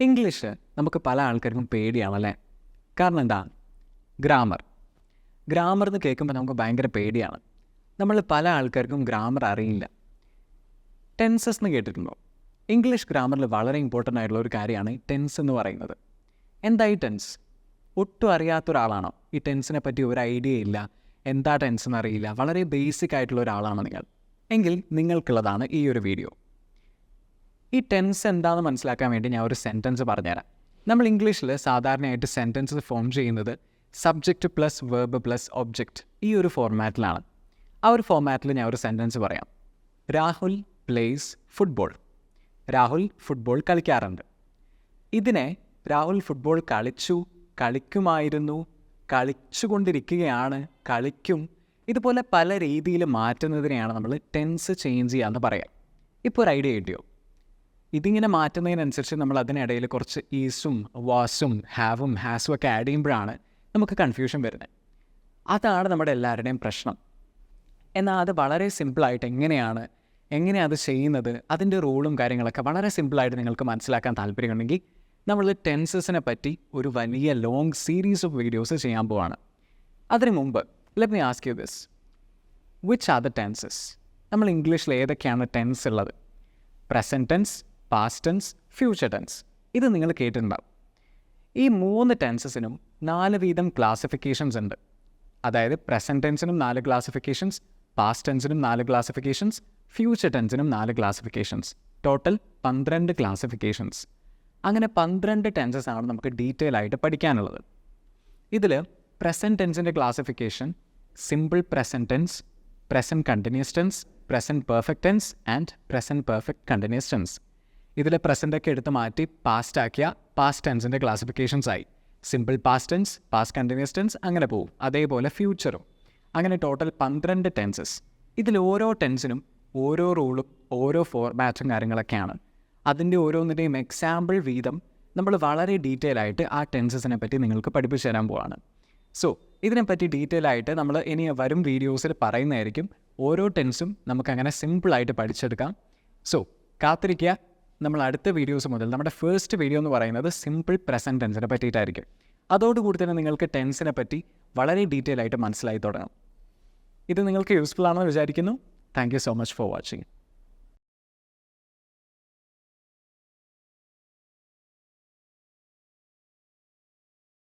English നമുക്ക് പല ആൾക്കാർക്കും പേടിയാണല്ലേ? കാരണം എന്താ? ഗ്രാമർ. ഗ്രാമർ എന്ന് കേൾക്കുമ്പോൾ നമുക്ക് ഭയങ്കര പേടിയാണ്. നമ്മൾ പല ആൾക്കാർക്കും ഗ്രാമർ അറിയില്ല. ടെൻസസ് എന്ന് കേട്ടിട്ടുണ്ടോ? ഇംഗ്ലീഷ് ഗ്രാമറിൽ വളരെ ഇമ്പോർട്ടന്റ് ആയിട്ടുള്ള ഒരു കാര്യമാണ് ടെൻസ് എന്ന് പറയുന്നത്. എന്താ ഈ ടെൻസ്? ഒട്ടും അറിയാത്ത ഒരാളാണോ? ഈ ടെൻസിനെ പറ്റി ഒരു ഐഡിയ ഇല്ല. എന്താ ടെൻസ് എന്നറിയില്ല വളരെ ബേസിക് ആയിട്ടുള്ള ഒരാളാണ് നിങ്ങൾ. എങ്കിൽ നിങ്ങൾക്കുള്ളതാണ് ഈ ഒരു വീഡിയോ ഈ ടെൻസ് എന്താണെന്ന് മനസ്സിലാക്കാൻ വേണ്ടി ഞാൻ ഒരു സെന്റൻസ് പറഞ്ഞുതരാം. നമ്മൾ ഇംഗ്ലീഷിൽ സാധാരണയായിട്ട് സെന്റൻസ് ഫോം ചെയ്യുന്നത് subject plus verb plus object ഈ ഒരു ഫോർമാറ്റിലാണ് ആ ഒരു ഫോർമാറ്റിൽ ഞാൻ ഒരു സെന്റൻസ് പറയാം. Rahul plays football Rahul football കളിക്കാറുണ്ട്. ഇതിനെ രാഹുൽ ഫുട്ബോൾ കളിച്ചു കളിക്കുമായിരുന്നു കളിച്ചുകൊണ്ടിരിക്കുകയാണ് കളിക്കും ഇതുപോലെ പല രീതിയിൽ മാറ്റുന്നതിനെയാണ് നമ്മൾ ടെൻസ് ചേഞ്ച് ചെയ്യാമെന്ന് പറയാം. ഇപ്പോൾ ഒരു ഐഡിയ കിട്ടിയോ? ഇതിങ്ങനെ മാറ്റുന്നതിനനുസരിച്ച് നമ്മൾ അതിനിടയിൽ കുറച്ച് ഈസും വാസും ഹാവും ഹാസും ഒക്കെ ആഡ് ചെയ്യുമ്പോഴാണ് നമുക്ക് കൺഫ്യൂഷൻ വരുന്നത്. അതാണ് നമ്മുടെ എല്ലാവരുടെയും പ്രശ്നം. എന്നാൽ അത് വളരെ സിമ്പിളായിട്ട് എങ്ങനെയാണ് എങ്ങനെയാണ് അത് ചെയ്യുന്നത് അതിന്റെ റൂളും കാര്യങ്ങളൊക്കെ വളരെ സിമ്പിളായിട്ട് നിങ്ങൾക്ക് മനസ്സിലാക്കാൻ താല്പര്യമുണ്ടെങ്കിൽ നമ്മൾ ടെൻസസിനെ പറ്റി ഒരു വലിയ ലോങ് സീരീസ് ഓഫ് വീഡിയോസ് ചെയ്യാൻ പോവാണ്. അതിനു മുമ്പ് let me ask you this which are the tenses നമ്മൾ ഇംഗ്ലീഷിൽ ഏതൊക്കെയാണ് ടെൻസ് ഉള്ളത്? Present tense past tense future tense ഇത് നിങ്ങൾ കേട്ടിട്ടുണ്ടാവും. ഈ മൂന്ന് ടെൻസസിനും നാല് വീതം ക്ലാസിഫിക്കേഷൻസ് ഉണ്ട്. അതായത് പ്രസന്റ് ടെൻസിനും നാല് ക്ലാസിഫിക്കേഷൻസ് പാസ്റ്റ് ടെൻസിനും നാല് ക്ലാസിഫിക്കേഷൻസ് ഫ്യൂച്ചർ ടെൻസിനും നാല് ക്ലാസിഫിക്കേഷൻസ് ടോട്ടൽ പന്ത്രണ്ട് ക്ലാസിഫിക്കേഷൻസ് അങ്ങനെ പന്ത്രണ്ട് ടെൻസസ് ആണ് നമുക്ക് ഡീറ്റെയിൽ ആയിട്ട് പഠിക്കാനുള്ളത്. ഇതിൽ present ടെൻസിന്റെ classification simple present tense present continuous tense present perfect tense and present perfect continuous tense ഇതിലെ പ്രസന്റൊക്കെ എടുത്ത് മാറ്റി പാസ്റ്റ് ആക്കിയ പാസ്റ്റ് ടെൻസിന്റെ ക്ലാസിഫിക്കേഷൻസ് ആയി. Simple past tense past continuous tense അങ്ങനെ പോകും അതേപോലെ ഫ്യൂച്ചറും അങ്ങനെ ടോട്ടൽ പന്ത്രണ്ട് ടെൻസസ് ഇതിൽ ഓരോ ടെൻസിനും ഓരോ റൂളും ഓരോ ഫോർമാറ്റും കാര്യങ്ങളൊക്കെയാണ്. അതിന്റെ ഓരോന്നിന്റെയും എക്സാമ്പിൾ വീതം നമ്മൾ വളരെ ഡീറ്റെയിൽ ആയിട്ട് ആ ടെൻസസിനെ പറ്റി നിങ്ങൾക്ക് പഠിപ്പിച്ചു തരാൻ പോവാണ്. സോ ഇതിനെപ്പറ്റി ഡീറ്റെയിൽ ആയിട്ട് നമ്മൾ ഇനി വരും വീഡിയോസിൽ പറയുന്നതായിരിക്കും. ഓരോ ടെൻസും നമുക്കങ്ങനെ സിമ്പിളായിട്ട് പഠിച്ചെടുക്കാം. സോ കാത്തിരിക്കുക. നമ്മൾ അടുത്ത വീഡിയോസ് മുതൽ നമ്മുടെ ഫസ്റ്റ് വീഡിയോ എന്ന് പറയുന്നത് സിമ്പിൾ പ്രസന്റ് ടെൻസിനെ പറ്റിയിട്ടായിരിക്കും. അതോടുകൂടി തന്നെ നിങ്ങൾക്ക് ടെൻസിനെ പറ്റി വളരെ ഡീറ്റെയിൽ ആയിട്ട് മനസ്സിലായി തുടങ്ങും. ഇത് നിങ്ങൾക്ക് യൂസ്ഫുൾ ആണെന്ന് വിചാരിക്കുന്നു. Thank you so much for watching